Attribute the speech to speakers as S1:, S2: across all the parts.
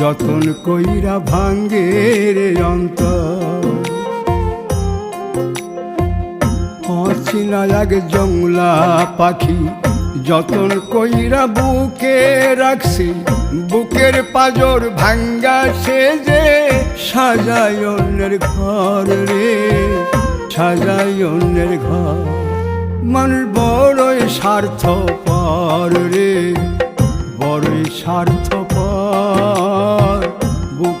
S1: যতন কইরা ভাঙ্গে রে অন্তর অচিনা এক জংলা পাখি যতন কইরা বুকে রাখছি, বুকের পাজর ভাঙ্গা সে যে সাজায় অন্যের ঘর রে, সাজায় অন্যের ঘর। মানুষ বড়ই স্বার্থ পর রে, বড়ই স্বার্থ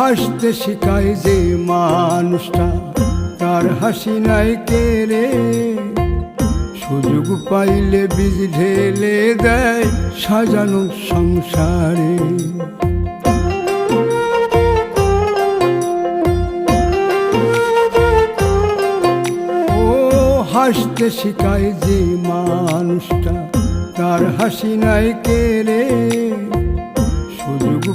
S1: হাসতে শিখায় যে মানুষটা, তার হাসি নাই কেড়ে। সুযোগ পাইলে বীজ ঢেলে দেয় সাজানো সংসারে। হাসতে শিখায় যে মানুষটা, তার হাসি নাই কেড়ে।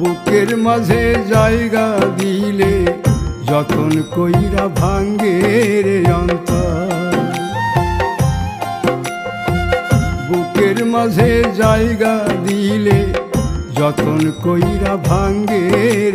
S1: বুকের মাঝে জায়গা দিলে যতন কইরা ভাঙ্গে রে বুকের মাঝে জায়গা দিলে যতন কইরা ভাঙ্গের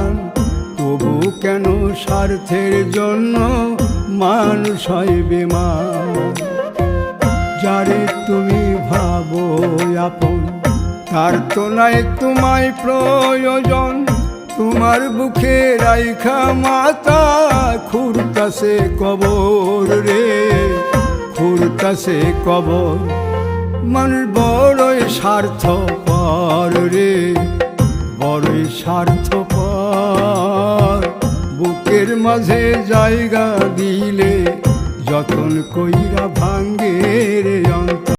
S1: স্বার্থের জন্য মানুষ হয় বেমান যারে তুমি ভাবো আপন, তার তো নাই তোমায় প্রয়োজন। তোমার বুকে রাইখা মাতা খুরতাছে কবর রে। খুরতাছে কবর মানুষ বড়ই স্বার্থ পর রে। বড়ই স্বার্থ মাঝে জায়গা দিলে যতন কইরা ভাঙ্গে রে অন্ত